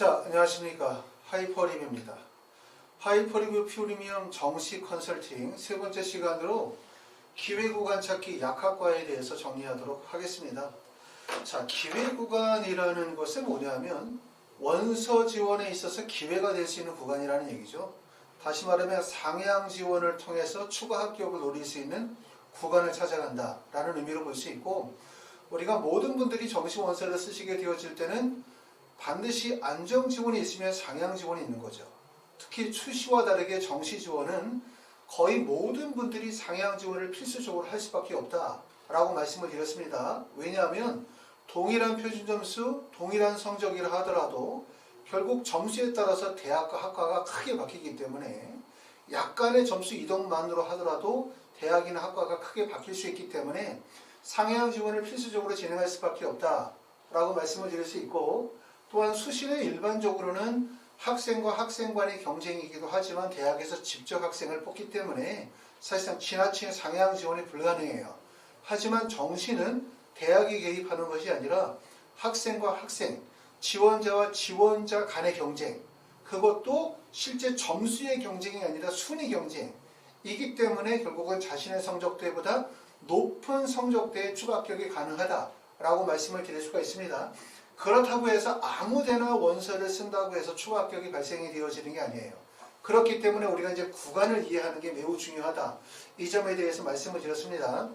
자, 안녕하십니까. 하이퍼리뷰입니다. 하이퍼리뷰 프리미엄 정식 컨설팅 세 번째 시간으로 기회구간 찾기 약학과에 대해서 정리하도록 하겠습니다. 자, 기회구간이라는 것은 뭐냐면 원서 지원에 있어서 기회가 될 수 있는 구간이라는 얘기죠. 다시 말하면 상향 지원을 통해서 추가 합격을 노릴 수 있는 구간을 찾아간다라는 의미로 볼 수 있고 우리가 모든 분들이 정식 원서를 쓰시게 되어질 때는 반드시 안정 지원이 있으면 상향 지원이 있는 거죠. 특히 수시와 다르게 정시 지원은 거의 모든 분들이 상향 지원을 필수적으로 할 수밖에 없다라고 말씀을 드렸습니다. 왜냐하면 동일한 표준 점수, 동일한 성적이라 하더라도 결국 점수에 따라서 대학과 학과가 크게 바뀌기 때문에 약간의 점수 이동만으로 하더라도 대학이나 학과가 크게 바뀔 수 있기 때문에 상향 지원을 필수적으로 진행할 수밖에 없다라고 말씀을 드릴 수 있고 또한 수시는 일반적으로는 학생과 학생 간의 경쟁이기도 하지만 대학에서 직접 학생을 뽑기 때문에 사실상 지나친 상향 지원이 불가능해요. 하지만 정시는 대학이 개입하는 것이 아니라 학생과 학생, 지원자와 지원자 간의 경쟁, 그것도 실제 점수의 경쟁이 아니라 순위 경쟁이기 때문에 결국은 자신의 성적대보다 높은 성적대에 추가 합격이 가능하다라고 말씀을 드릴 수가 있습니다. 그렇다고 해서 아무데나 원서를 쓴다고 해서 추가 합격이 발생이 되어지는 게 아니에요. 그렇기 때문에 우리가 이제 구간을 이해하는 게 매우 중요하다. 이 점에 대해서 말씀을 드렸습니다.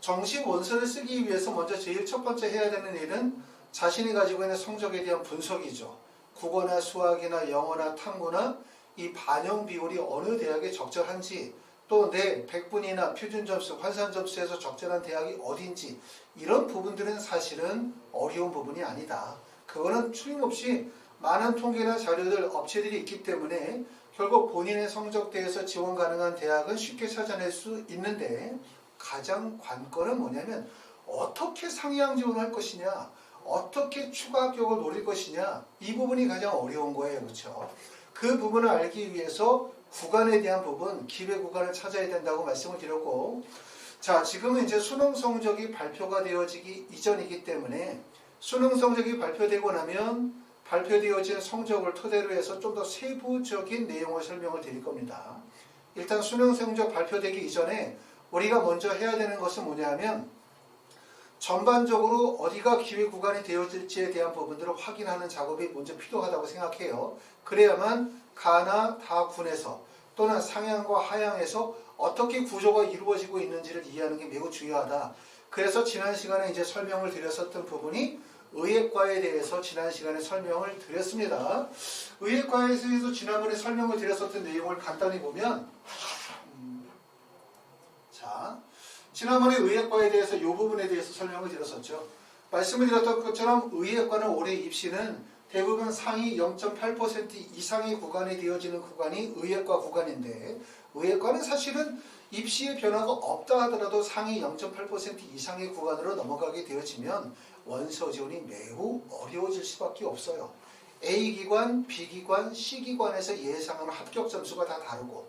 정식 원서를 쓰기 위해서 먼저 제일 첫 번째 해야 되는 일은 자신이 가지고 있는 성적에 대한 분석이죠. 국어나 수학이나 영어나 탐구나 이 반영 비율이 어느 대학에 적절한지 또 내 100분이나 표준 점수, 환산 점수에서 적절한 대학이 어딘지 이런 부분들은 사실은 어려운 부분이 아니다. 그거는 틀림없이 많은 통계나 자료들, 업체들이 있기 때문에 결국 본인의 성적대에서 지원 가능한 대학은 쉽게 찾아낼 수 있는데 가장 관건은 뭐냐면 어떻게 상향 지원할 것이냐, 어떻게 추가 합격을 노릴 것이냐 이 부분이 가장 어려운 거예요, 그렇죠? 그 부분을 알기 위해서 구간에 대한 부분, 기회 구간을 찾아야 된다고 말씀을 드렸고, 자 지금은 이제 수능 성적이 발표가 되어지기 이전이기 때문에 수능 성적이 발표되고 나면 발표되어진 성적을 토대로 해서 좀 더 세부적인 내용을 설명을 드릴 겁니다. 일단 수능 성적 발표되기 이전에 우리가 먼저 해야 되는 것은 뭐냐면 전반적으로 어디가 기회 구간이 되어질지에 대한 부분들을 확인하는 작업이 먼저 필요하다고 생각해요. 그래야만 가나 다 군에서 또는 상향과 하향에서 어떻게 구조가 이루어지고 있는지를 이해하는 게 매우 중요하다. 그래서 지난 시간에 이제 설명을 드렸었던 부분이 의예과에 대해서 지난 시간에 설명을 드렸습니다. 의예과에서 지난번에 설명을 드렸었던 내용을 간단히 보면 음, 자 지난번에 의예과에 대해서 이 부분에 대해서 설명을 드렸었죠. 말씀을 드렸던 것처럼 의예과는 올해 입시는 대부분 상위 0.8% 이상의 구간이 되어지는 구간이 의예과 구간인데 의예과는 사실은 입시의 변화가 없다 하더라도 상위 0.8% 이상의 구간으로 넘어가게 되어지면 원서 지원이 매우 어려워질 수밖에 없어요. A 기관, B 기관, C 기관에서 예상하는 합격 점수가 다 다르고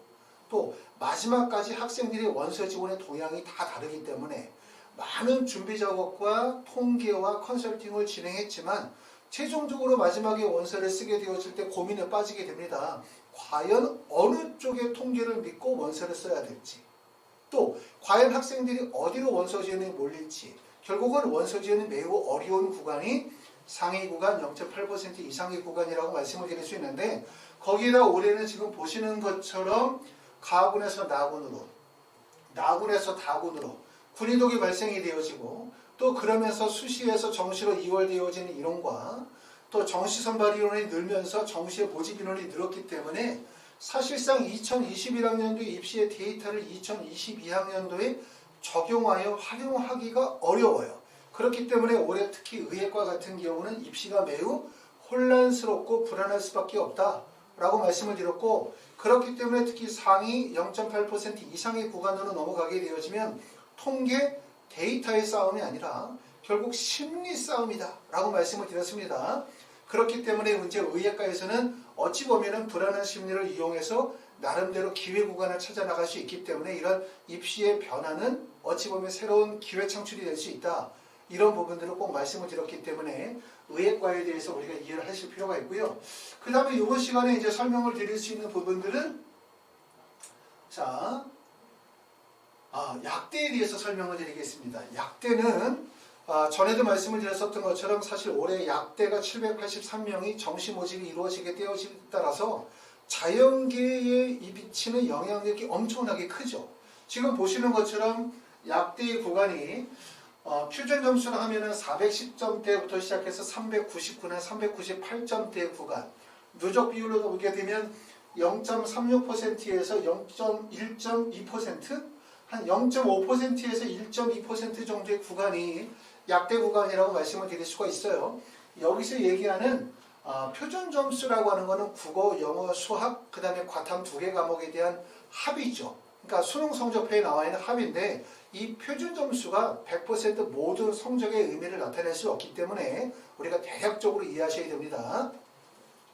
또 마지막까지 학생들의 원서 지원의 동향이 다 다르기 때문에 많은 준비 작업과 통계와 컨설팅을 진행했지만 최종적으로 마지막에 원서를 쓰게 되었을 때 고민에 빠지게 됩니다. 과연 어느 쪽의 통계를 믿고 원서를 써야 될지 또 과연 학생들이 어디로 원서 지원에 몰릴지 결국은 원서 지원이 매우 어려운 구간이 상위 구간 0.8% 이상의 구간이라고 말씀을 드릴 수 있는데 거기다 올해는 지금 보시는 것처럼 가군에서 나군으로 나군에서 다군으로 군이독이 발생이 되어지고 또 그러면서 수시에서 정시로 이월되어지는 이론과 또 정시 선발 이론이 늘면서 정시의 모집 인원이 늘었기 때문에 사실상 2021학년도 입시의 데이터를 2022학년도에 적용하여 활용하기가 어려워요. 그렇기 때문에 올해 특히 의예과 같은 경우는 입시가 매우 혼란스럽고 불안할 수밖에 없다 라고 말씀을 드렸고 그렇기 때문에 특히 상위 0.8% 이상의 구간으로 넘어가게 되어지면 통계 데이터의 싸움이 아니라 결국 심리 싸움이다라고 말씀을 드렸습니다. 그렇기 때문에 문제 의예과에서는 어찌 보면은 불안한 심리를 이용해서 나름대로 기회 구간을 찾아 나갈 수 있기 때문에 이런 입시의 변화는 어찌 보면 새로운 기회 창출이 될 수 있다. 이런 부분들을 꼭 말씀을 드렸기 때문에 의예과에 대해서 우리가 이해를 하실 필요가 있고요. 그 다음에 이번 시간에 이제 설명을 드릴 수 있는 부분들은 자, 아, 약대에 대해서 설명을 드리겠습니다. 약대는 아, 전에도 말씀을 드렸었던 것처럼 사실 올해 약대가 783명이 정시 모집이 이루어지게 되어짐에 따라서 자연계에 이 미치는 영향력이 엄청나게 크죠. 지금 보시는 것처럼 약대의 구간이 어, 퓨전 점수를 하면은 410점대부터 시작해서 399나 398점대 구간 누적 비율로 보게 되면 0.36%에서 0.1.2%, 한 0.5%에서 1.2% 정도의 구간이 약대 구간이라고 말씀을 드릴 수가 있어요. 여기서 얘기하는 어, 표준 점수라고 하는 거는 국어, 영어, 수학, 그 다음에 과탐 두 개 과목에 대한 합이죠. 그러니까 수능 성적표에 나와 있는 합인데 이 표준 점수가 100% 모든 성적의 의미를 나타낼 수 없기 때문에 우리가 대략적으로 이해하셔야 됩니다.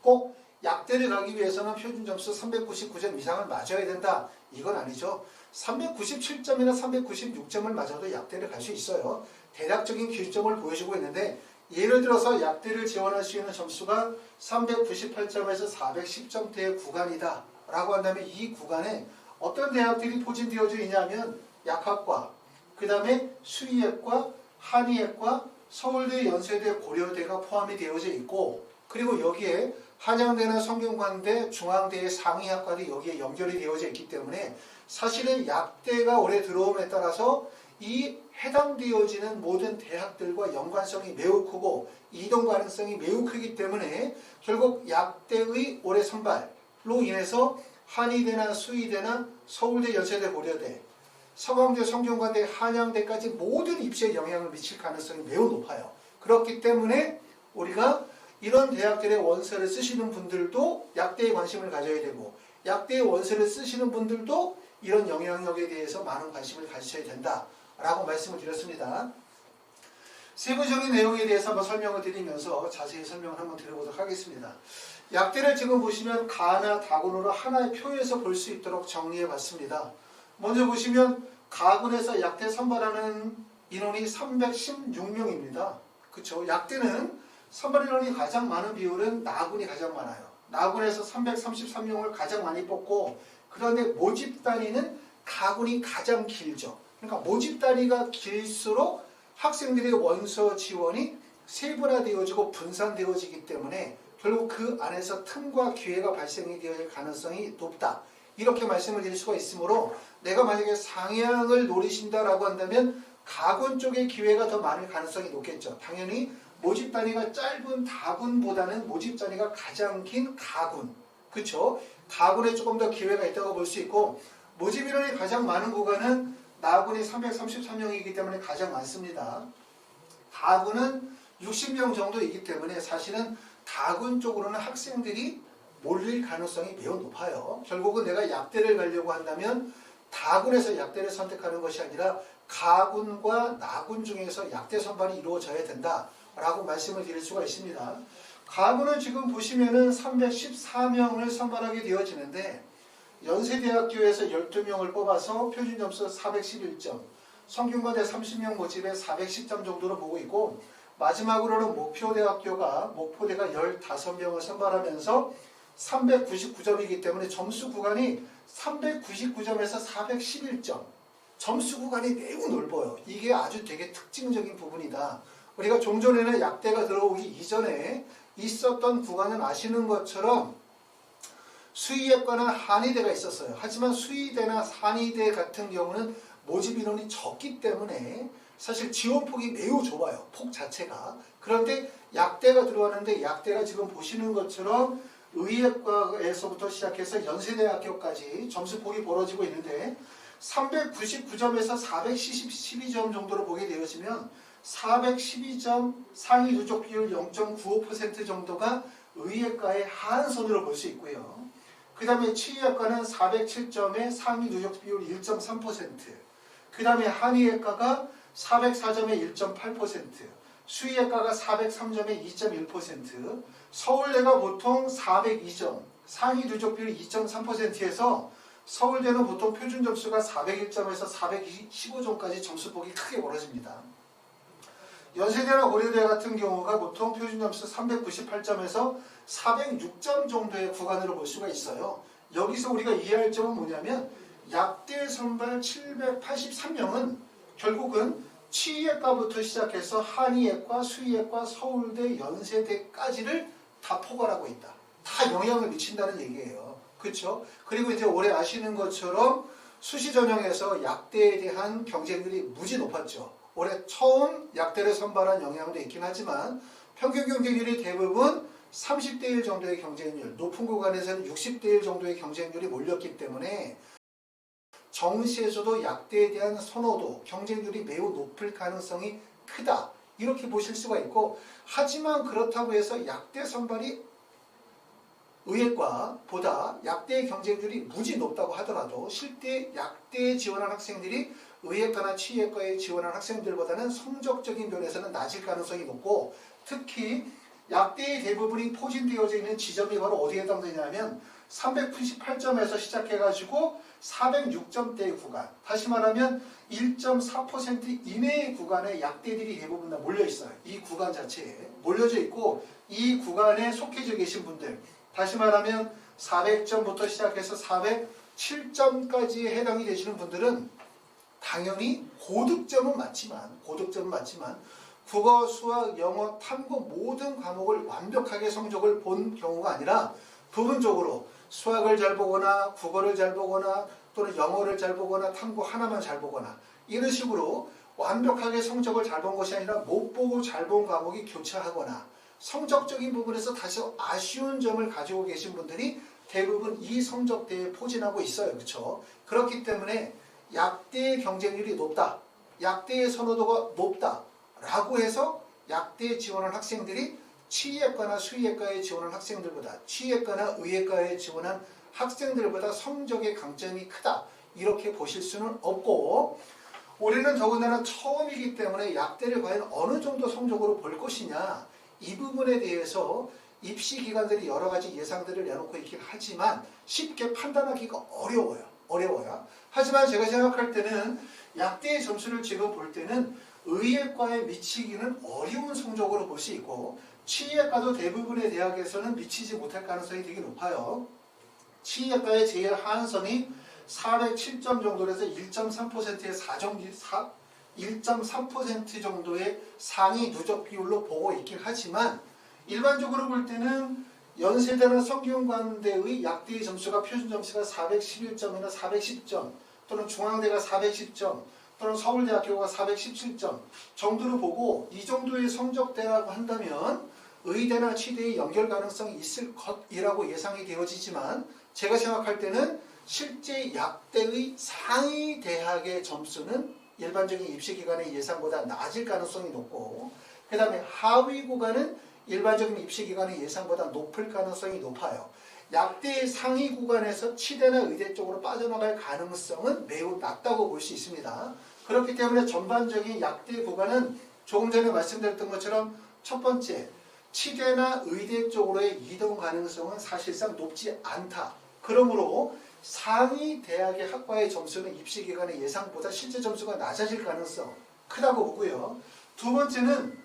꼭 약대를 가기 위해서는 표준 점수 399점 이상을 맞아야 된다. 이건 아니죠. 397점이나 396점을 맞아도 약대를 갈 수 있어요. 대략적인 기준점을 보여주고 있는데 예를 들어서 약대를 지원할 수 있는 점수가 398점에서 410점대의 구간이다. 라고 한다면 이 구간에 어떤 대학들이 포진되어져 있냐면 약학과, 그 다음에 수의학과, 한의학과, 서울대, 연세대, 고려대가 포함이 되어져 있고 그리고 여기에 한양대나 성균관대, 중앙대의 상의학과도 여기에 연결이 되어져 있기 때문에 사실은 약대가 올해 들어옴에 따라서 이 해당되어지는 모든 대학들과 연관성이 매우 크고 이동 가능성이 매우 크기 때문에 결국 약대의 올해 선발로 인해서 한의대나 수의대나 서울대, 연세대, 고려대, 서강대, 성균관대, 한양대까지 모든 입시에 영향을 미칠 가능성이 매우 높아요. 그렇기 때문에 우리가 이런 대학들의 원서를 쓰시는 분들도 약대에 관심을 가져야 되고 약대의 원서를 쓰시는 분들도 이런 영향력에 대해서 많은 관심을 가지셔야 된다라고 말씀을 드렸습니다. 세부적인 내용에 대해서 한번 설명을 드리면서 자세히 설명을 한번 드려보도록 하겠습니다. 약대를 지금 보시면 가나 다군으로 하나의 표에서 볼 수 있도록 정리해 봤습니다. 먼저 보시면 가군에서 약대 선발하는 인원이 316명입니다. 그렇죠? 약대는 선발 인원이 가장 많은 비율은 나군이 가장 많아요. 나군에서 333명을 가장 많이 뽑고 그런데 모집 단위는 가군이 가장 길죠. 그러니까 모집 단위가 길수록 학생들의 원서 지원이 세분화되어지고 분산되어지기 때문에 결국 그 안에서 틈과 기회가 발생이 되어질 가능성이 높다. 이렇게 말씀을 드릴 수가 있으므로 내가 만약에 상향을 노리신다라고 한다면 가군 쪽의 기회가 더 많을 가능성이 높겠죠. 당연히 모집 단위가 짧은 다군보다는 모집 단위가 가장 긴 가군. 그렇죠? 가군에 조금 더 기회가 있다고 볼 수 있고 모집 인원이 가장 많은 구간은 나군이 333명이기 때문에 가장 많습니다. 가군은 60명 정도이기 때문에 사실은 다군 쪽으로는 학생들이 몰릴 가능성이 매우 높아요. 결국은 내가 약대를 가려고 한다면 다군에서 약대를 선택하는 것이 아니라 가군과 나군 중에서 약대 선발이 이루어져야 된다라고 말씀을 드릴 수가 있습니다. 가군은 지금 보시면은 314명을 선발하게 되어지는데 연세대학교에서 12명을 뽑아서 표준 점수 411점, 성균관대 30명 모집에 410점 정도로 보고 있고 마지막으로는 목표대학교가 목포대가 15명을 선발하면서 399점이기 때문에 점수 구간이 399점에서 411점. 점수 구간이 매우 넓어요. 이게 아주 되게 특징적인 부분이다. 우리가 종전에는 약대가 들어오기 이전에 있었던 구간은 아시는 것처럼 수의학과나 한의대가 있었어요. 하지만 수의대나 한의대 같은 경우는 모집 인원이 적기 때문에 사실 지원폭이 매우 좁아요. 폭 자체가. 그런데 약대가 들어왔는데 약대가 지금 보시는 것처럼 의학과에서부터 시작해서 연세대학교까지 점수폭이 벌어지고 있는데 399점에서 412점 정도로 보게 되어지면 412점 상위 누적 비율 0.95% 정도가 의학과의 하한선으로 볼 수 있고요. 그 다음에 치의학과는 407점에 상위 누적 비율 1.3%. 그 다음에 한의학과가 404점에 1.8%. 수의학과가 403점에 2.1%. 서울대가 보통 402점, 상위 누적 비율 2.3%에서 서울대는 보통 표준 점수가 401점에서 425점까지 점수 폭이 크게 벌어집니다. 연세대나 고려대 같은 경우가 보통 표준 점수 398점에서 406점 정도의 구간으로 볼 수가 있어요. 여기서 우리가 이해할 점은 뭐냐면 약대 선발 783명은 결국은 치의학과부터 시작해서 한의학과, 수의학과, 서울대, 연세대까지를 다 포괄하고 있다. 다 영향을 미친다는 얘기예요. 그렇죠? 그리고 이제 올해 아시는 것처럼 수시 전형에서 약대에 대한 경쟁률이 무지 높았죠. 올해 처음 약대를 선발한 영향도 있긴 하지만 평균 경쟁률이 대부분 30대 1 정도의 경쟁률, 높은 구간에서는 60대 1 정도의 경쟁률이 몰렸기 때문에 정시에서도 약대에 대한 선호도, 경쟁률이 매우 높을 가능성이 크다. 이렇게 보실 수가 있고 하지만 그렇다고 해서 약대 선발이 의학과보다 약대의 경쟁률이 무지 높다고 하더라도 실제 약대에 지원한 학생들이 의학과나 치의학과에 지원한 학생들보다는 성적적인 면에서는 낮을 가능성이 높고 특히 약대의 대부분이 포진되어져 있는 지점이 바로 어디에 해당되냐면 398점에서 시작해가지고 406점대의 구간 다시 말하면 1.4% 이내의 구간에 약대들이 대부분 다 몰려 있어요. 이 구간 자체에 몰려져 있고 이 구간에 속해져 계신 분들 다시 말하면 400점부터 시작해서 407점까지 해당이 되시는 분들은 당연히 고득점은 맞지만 고득점은 맞지만 국어, 수학, 영어, 탐구 모든 과목을 완벽하게 성적을 본 경우가 아니라 부분적으로 수학을 잘 보거나 국어를 잘 보거나 또는 영어를 잘 보거나 탐구 하나만 잘 보거나 이런 식으로 완벽하게 성적을 잘 본 것이 아니라 못 보고 잘 본 과목이 교차하거나 성적적인 부분에서 다시 아쉬운 점을 가지고 계신 분들이 대부분 이 성적대에 포진하고 있어요. 그렇죠? 그렇기 때문에 약대의 경쟁률이 높다. 약대의 선호도가 높다. 라고 해서 약대에 지원한 학생들이 치의학과나 수의학과에 지원한 학생들보다 치의학과나 의학과에 지원한 학생들보다 성적의 강점이 크다. 이렇게 보실 수는 없고 올해는 더군다나 처음이기 때문에 약대를 과연 어느 정도 성적으로 볼 것이냐 이 부분에 대해서 입시 기관들이 여러 가지 예상들을 내놓고 있긴 하지만 쉽게 판단하기가 어려워요. 어려워요. 하지만 제가 생각할 때는 약대의 점수를 지금 볼 때는 의예과에 미치기는 어려운 성적으로 볼 수 있고 치의학과도 대부분의 대학에서는 미치지 못할 가능성이 되게 높아요. 치의학과의 제일 하한선이 407점 정도에서 1.3%의 4정 4, 1.3% 정도의 상위 누적 비율로 보고 있긴 하지만 일반적으로 볼 때는 연세대나 성균관대의 약대의 점수가 표준 점수가 411점이나 410점 또는 중앙대가 410점 또는 서울대학교가 417점 정도로 보고 이 정도의 성적대라고 한다면 의대나 치대의 연결 가능성이 있을 것이라고 예상이 되어지지만 제가 생각할 때는 실제 약대의 상위 대학의 점수는 일반적인 입시기관의 예상보다 낮을 가능성이 높고 그 다음에 하위 구간은 일반적인 입시기관의 예상보다 높을 가능성이 높아요. 약대의 상위 구간에서 치대나 의대 쪽으로 빠져나갈 가능성은 매우 낮다고 볼 수 있습니다. 그렇기 때문에 전반적인 약대 구간은 조금 전에 말씀드렸던 것처럼 첫 번째 치대나 의대 쪽으로의 이동 가능성은 사실상 높지 않다. 그러므로 상위 대학의 학과의 점수는 입시 기간의 예상보다 실제 점수가 낮아질 가능성 크다고 보고요. 두 번째는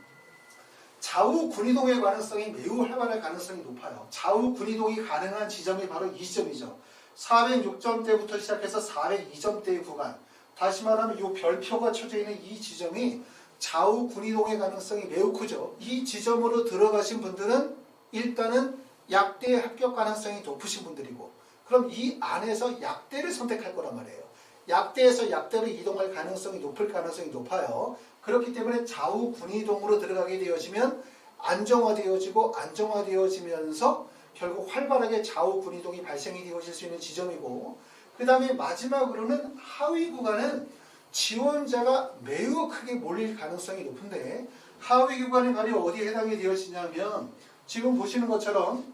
좌우 군이동의 가능성이 매우 활발할 가능성이 높아요. 좌우 군이동이 가능한 지점이 바로 이 지점이죠. 406점대부터 시작해서 402점대의 구간. 다시 말하면 이 별표가 쳐져 있는 이 지점이 좌우 군이동의 가능성이 매우 크죠. 이 지점으로 들어가신 분들은 일단은 약대 합격 가능성이 높으신 분들이고 그럼 이 안에서 약대를 선택할 거란 말이에요. 약대에서 약대로 이동할 가능성이 높을 가능성이 높아요. 그렇기 때문에 좌우 군이동으로 들어가게 되어지면 안정화되어지고 안정화되어지면서 결국 활발하게 좌우 군이동이 발생이 되어질 수 있는 지점이고 그 다음에 마지막으로는 하위 구간은 지원자가 매우 크게 몰릴 가능성이 높은데 하위 구간이 바로 어디에 해당이 되어지냐면 지금 보시는 것처럼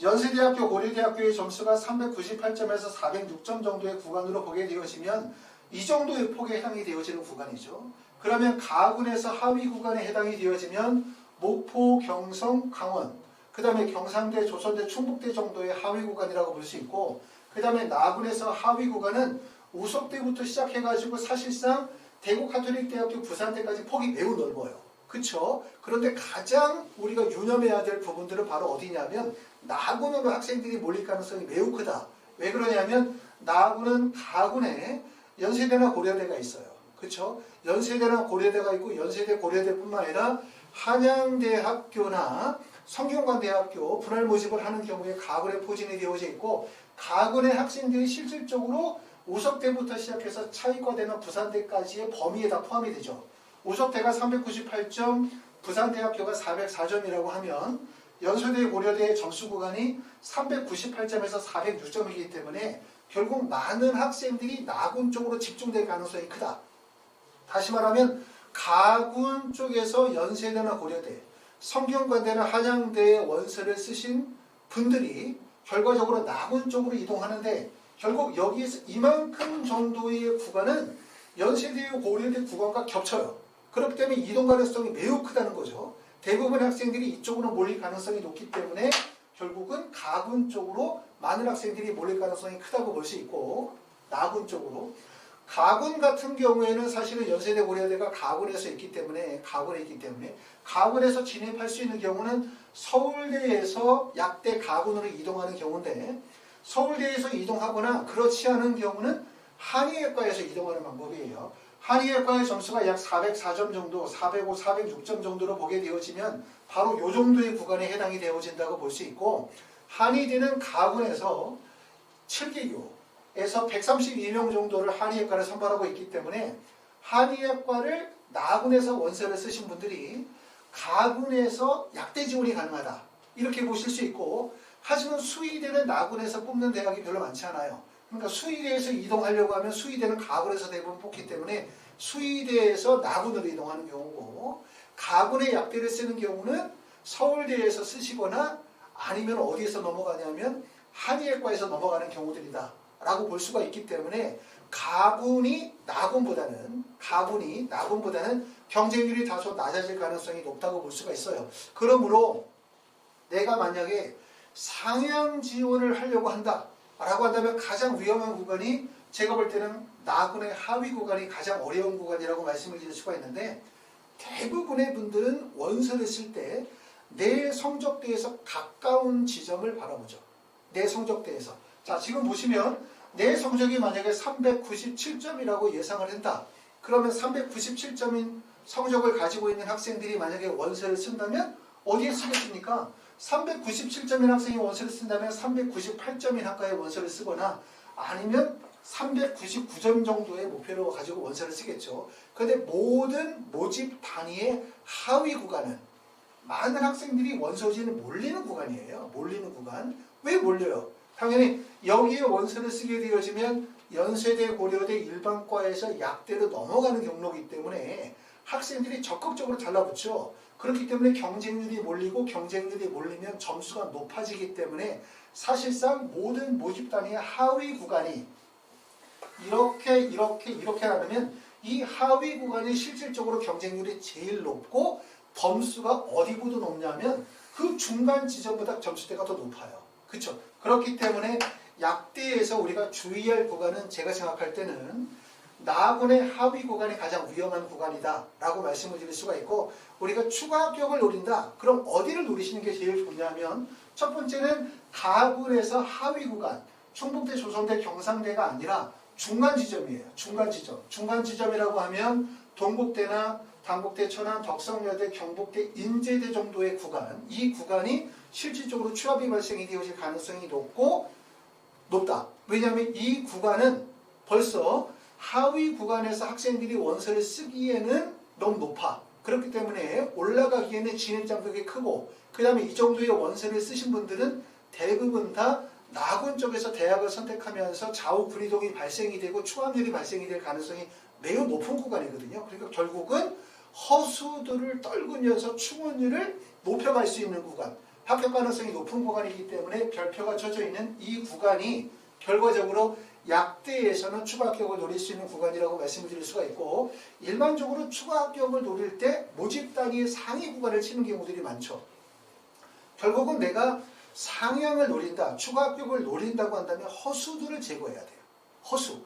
연세대학교, 고려대학교의 점수가 398점에서 406점 정도의 구간으로 보게 되어지면 이 정도의 폭에 해당이 되어지는 구간이죠. 그러면 가군에서 하위 구간에 해당이 되어지면 목포, 경성, 강원, 그 다음에 경상대, 조선대, 충북대 정도의 하위 구간이라고 볼 수 있고 그 다음에 나군에서 하위 구간은 우석대부터 시작해가지고 사실상 대구 카톨릭대학교 부산대까지 폭이 매우 넓어요. 그쵸? 그런데 가장 우리가 유념해야 될 부분들은 바로 어디냐면 나군으로 학생들이 몰릴 가능성이 매우 크다. 왜 그러냐면 나군은 가군에 연세대나 고려대가 있어요. 그쵸? 연세대나 고려대가 있고 연세대 고려대뿐만 아니라 한양대학교나 성균관대학교 분할 모집을 하는 경우에 가군에 포진이 되어져 있고 가군의 학생들이 실질적으로 우석대부터 시작해서 차이과대나 부산대까지의 범위에 다 포함이 되죠. 우석대가 398점, 부산대학교가 404점이라고 하면 연세대 고려대의 점수 구간이 398점에서 406점이기 때문에 결국 많은 학생들이 나군 쪽으로 집중될 가능성이 크다. 다시 말하면 가군 쪽에서 연세대나 고려대, 성균관대나 한양대의 원서를 쓰신 분들이 결과적으로 나군 쪽으로 이동하는데 결국 여기에서 이만큼 정도의 구간은 연세대 고려대 구간과 겹쳐요. 그렇기 때문에 이동 가능성이 매우 크다는 거죠. 대부분 학생들이 이쪽으로 몰릴 가능성이 높기 때문에 결국은 가군 쪽으로 많은 학생들이 몰릴 가능성이 크다고 볼 수 있고 나군 쪽으로 가군 같은 경우에는 사실은 연세대 고려대가 가군에서 있기 때문에 가군에 있기 때문에 가군에서 진입할 수 있는 경우는 서울대에서 약대 가군으로 이동하는 경우인데 서울대에서 이동하거나 그렇지 않은 경우는 한의학과에서 이동하는 방법이에요. 한의학과의 점수가 약 404점 정도, 405, 406점 정도로 보게 되어지면 바로 요 정도의 구간에 해당이 되어진다고 볼 수 있고 한의대는 가군에서 7개교에서 132명 정도를 한의학과를 선발하고 있기 때문에 한의학과를 나군에서 원서를 쓰신 분들이 가군에서 약대 지원이 가능하다. 이렇게 보실 수 있고 하지만 수의대는 나군에서 뽑는 대학이 별로 많지 않아요. 그러니까 수의대에서 이동하려고 하면 수의대는 가군에서 대부분 뽑기 때문에 수의대에서 나군으로 이동하는 경우고 가군의 약대를 쓰는 경우는 서울대에서 쓰시거나 아니면 어디에서 넘어가냐면 한의학과에서 넘어가는 경우들이다 라고 볼 수가 있기 때문에 가군이 나군보다는 가군이 나군보다는 경쟁률이 다소 낮아질 가능성이 높다고 볼 수가 있어요. 그러므로 내가 만약에 상향 지원을 하려고 한다 라고 한다면 가장 위험한 구간이 제가 볼 때는 나군의 하위 구간이 가장 어려운 구간이라고 말씀을 드릴 수가 있는데 대부분의 분들은 원서를 쓸 때 내 성적대에서 가까운 지점을 바라보죠. 내 성적대에서. 자, 지금 보시면 내 성적이 만약에 397점이라고 예상을 한다. 그러면 397점인 성적을 가지고 있는 학생들이 만약에 원서를 쓴다면 어디에 쓰겠습니까? 397점인 학생이 원서를 쓴다면 398점인 학과에 원서를 쓰거나 아니면 399점 정도의 목표로 가지고 원서를 쓰겠죠. 그런데 모든 모집 단위의 하위 구간은 많은 학생들이 원서지는 몰리는 구간이에요. 몰리는 구간. 왜 몰려요? 당연히 여기에 원서를 쓰게 되어지면 연세대, 고려대 일반과에서 약대로 넘어가는 경로이기 때문에 학생들이 적극적으로 달라붙죠. 그렇기 때문에 경쟁률이 몰리고 경쟁률이 몰리면 점수가 높아지기 때문에 사실상 모든 모집 단위의 하위 구간이 이렇게 이렇게 이렇게 나누면 이 하위 구간이 실질적으로 경쟁률이 제일 높고 점수가 어디보다 높냐면 그 중간 지점보다 점수대가 더 높아요. 그렇죠? 그렇기 때문에 약대에서 우리가 주의할 구간은 제가 생각할 때는 나군의 하위 구간이 가장 위험한 구간이다 라고 말씀을 드릴 수가 있고 우리가 추가 합격을 노린다. 그럼 어디를 노리시는 게 제일 좋냐면 첫 번째는 가군에서 하위 구간 충북대, 조선대, 경상대가 아니라 중간 지점이에요. 중간 지점. 중간 지점이라고 하면 동국대나 당국대, 천안, 덕성여대, 경북대, 인제대 정도의 구간 이 구간이 실질적으로 취업이 발생이 되어질 가능성이 높고 높다. 왜냐하면 이 구간은 벌써 하위 구간에서 학생들이 원서를 쓰기에는 너무 높아. 그렇기 때문에 올라가기에는 진입 장벽이 크고 그 다음에 이 정도의 원서를 쓰신 분들은 대부분 다 나군 쪽에서 대학을 선택하면서 좌우 불이동이 발생이 되고 추함률이 발생이 될 가능성이 매우 높은 구간이거든요. 그러니까 결국은 허수들을 떨구면서 충원율을 높여갈 수 있는 구간, 합격 가능성이 높은 구간이기 때문에 별표가 쳐져 있는 이 구간이 결과적으로 약대에서는 추가 합격을 노릴 수 있는 구간이라고 말씀을 드릴 수가 있고 일반적으로 추가 합격을 노릴 때 모집 단위의 상위 구간을 치는 경우들이 많죠. 결국은 내가 상향을 노린다, 추가 합격을 노린다고 한다면 허수들을 제거해야 돼요. 허수.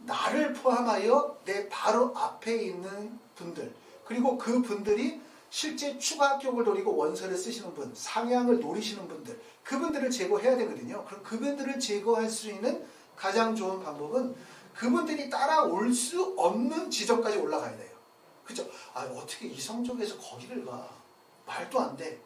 나를 포함하여 내 바로 앞에 있는 분들 그리고 그 분들이 실제 추가 합격을 노리고 원서를 쓰시는 분, 상향을 노리시는 분들 그분들을 제거해야 되거든요. 그럼 그분들을 제거할 수 있는 가장 좋은 방법은 그분들이 따라올 수 없는 지점까지 올라가야 돼요. 그죠? 아, 어떻게 이 성적에서 거기를 가? 말도 안 돼.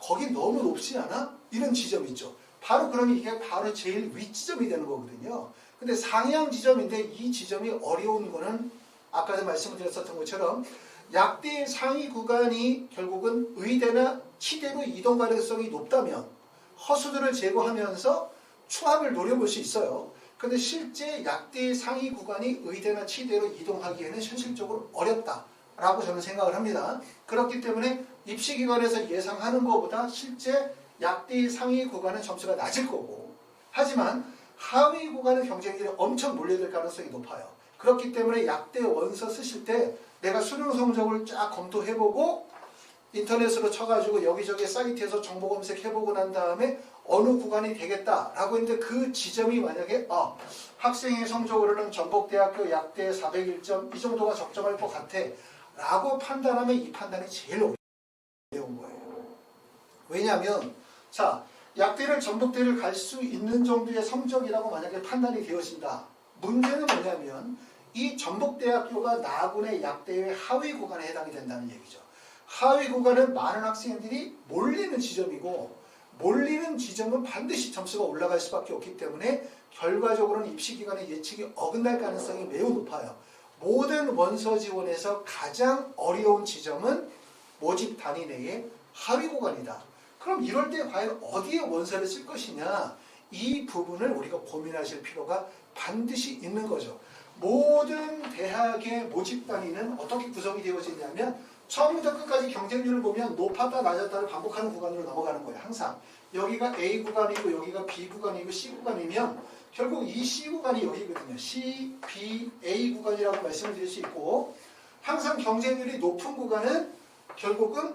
거기 너무 높지 않아? 이런 지점이 있죠. 바로 그러면 이게 바로 제일 윗지점이 되는 거거든요. 근데 상향 지점인데 이 지점이 어려운 거는 아까도 말씀을 드렸었던 것처럼 약대 상위 구간이 결국은 의대나 치대로 이동 가능성이 높다면 허수들을 제거하면서 추합을 노려볼 수 있어요. 근데 실제 약대 상위 구간이 의대나 치대로 이동하기에는 현실적으로 어렵다라고 저는 생각을 합니다. 그렇기 때문에 입시기관에서 예상하는 것보다 실제 약대 상위 구간은 점수가 낮을 거고 하지만 하위 구간은 경쟁률이 엄청 몰려들 가능성이 높아요. 그렇기 때문에 약대 원서 쓰실 때 내가 수능 성적을 쫙 검토해보고 인터넷으로 쳐가지고 여기저기 사이트에서 정보 검색해보고 난 다음에 어느 구간이 되겠다라고 했는데 그 지점이 만약에 아, 학생의 성적으로는 전북대학교 약대 401점 이 정도가 적정할 것 같아 라고 판단하면 이 판단이 제일 어려운 거예요. 왜냐하면 자 약대를 전북대를 갈 수 있는 정도의 성적이라고 만약에 판단이 되어진다. 문제는 뭐냐면 이 전북대학교가 나군의 약대의 하위 구간에 해당이 된다는 얘기죠. 하위 구간은 많은 학생들이 몰리는 지점이고 몰리는 지점은 반드시 점수가 올라갈 수밖에 없기 때문에 결과적으로는 입시기관의 예측이 어긋날 가능성이 매우 높아요. 모든 원서 지원에서 가장 어려운 지점은 모집 단위 내의 하위 구간이다. 그럼 이럴 때 과연 어디에 원서를 쓸 것이냐 이 부분을 우리가 고민하실 필요가 반드시 있는 거죠. 모든 대학의 모집 단위는 어떻게 구성이 되어지냐면 처음부터 끝까지 경쟁률을 보면 높았다 낮았다를 반복하는 구간으로 넘어가는 거예요. 항상 여기가 A 구간이고 여기가 B 구간이고 C 구간이면 결국 이 C 구간이 여기거든요. C, B, A 구간이라고 말씀을 드릴 수 있고 항상 경쟁률이 높은 구간은 결국은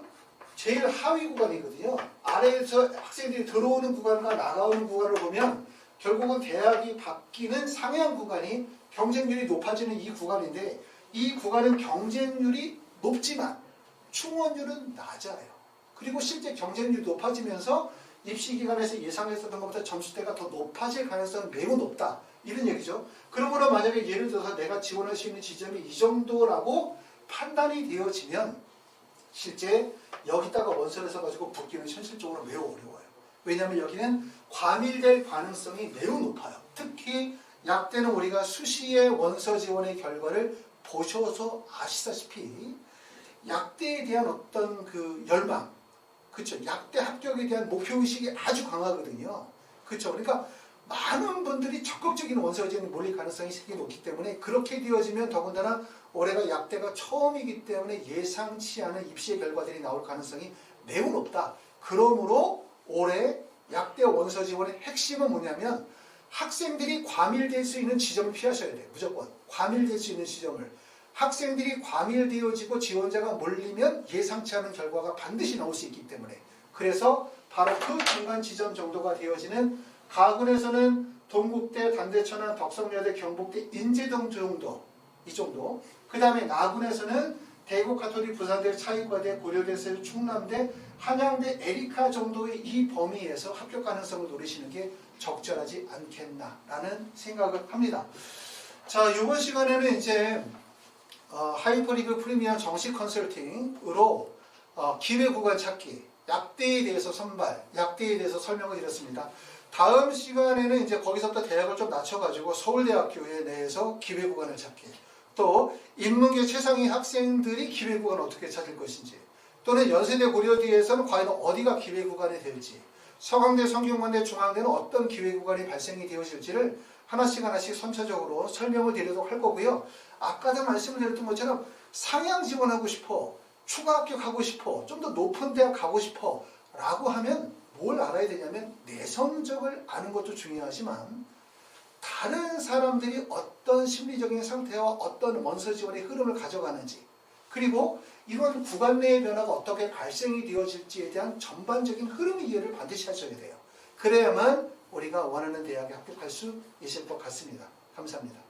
제일 하위 구간이거든요. 아래에서 학생들이 들어오는 구간과 나가오는 구간을 보면 결국은 대학이 바뀌는 상향 구간이 경쟁률이 높아지는 이 구간인데 이 구간은 경쟁률이 높지만 충원율은 낮아요. 그리고 실제 경쟁률이 높아지면서 입시기관에서 예상했었던 것보다 점수대가 더 높아질 가능성은 매우 높다. 이런 얘기죠. 그러므로 만약에 예를 들어서 내가 지원할 수 있는 지점이 이 정도라고 판단이 되어지면 실제 여기다가 원서를 써가지고 붙기는 현실적으로 매우 어려워요. 왜냐하면 여기는 과밀될 가능성이 매우 높아요. 특히 약대는 우리가 수시의 원서 지원의 결과를 보셔서 아시다시피 약대에 대한 어떤 그 열망, 그렇죠. 약대 합격에 대한 목표 의식이 아주 강하거든요. 그렇죠. 그러니까 많은 분들이 적극적인 원서 지원에 몰릴 가능성이 되게 높기 때문에 그렇게 되어지면 더군다나 올해가 약대가 처음이기 때문에 예상치 않은 입시의 결과들이 나올 가능성이 매우 높다. 그러므로 올해 약대 원서 지원의 핵심은 뭐냐면 학생들이 과밀될 수 있는 지점을 피하셔야 돼요. 무조건 과밀될 수 있는 지점을 학생들이 과밀되어지고 지원자가 몰리면 예상치 않은 결과가 반드시 나올 수 있기 때문에 그래서 바로 그 중간 지점 정도가 되어지는 가군에서는 동국대, 단대 천안, 덕성여대, 경북대, 인제동 정도 이 정도 그 다음에 나군에서는 대구 카톨릭 부산대 차이과대 고려대 세 충남대 한양대 에리카 정도의 이 범위에서 합격 가능성을 노리시는 게 적절하지 않겠나라는 생각을 합니다. 자 이번 시간에는 이제 어, 하이퍼리그 프리미엄 정식 컨설팅으로 어, 기회 구간 찾기, 약대에 대해서 선발, 약대에 대해서 설명을 드렸습니다. 다음 시간에는 이제 거기서부터 대학을 좀 낮춰가지고 서울대학교에 내에서 기회 구간을 찾기, 또 인문계 최상위 학생들이 기회 구간을 어떻게 찾을 것인지, 또는 연세대 고려대에서는 과연 어디가 기회 구간이 될지, 서강대, 성균관대, 중앙대는 어떤 기회 구간이 발생이 되어질지를 하나씩 하나씩 선차적으로 설명을 드리도록 할 거고요. 아까도 말씀을 드렸던 것처럼 상향 지원하고 싶어, 추가 합격하고 싶어, 좀 더 높은 대학 가고 싶어 라고 하면 뭘 알아야 되냐면 내 성적을 아는 것도 중요하지만 다른 사람들이 어떤 심리적인 상태와 어떤 원서 지원의 흐름을 가져가는지 그리고 이런 구간 내의 변화가 어떻게 발생이 되어질지에 대한 전반적인 흐름 이해를 반드시 하셔야 돼요. 그래야만 우리가 원하는 대학에 합격할 수 있을 것 같습니다. 감사합니다.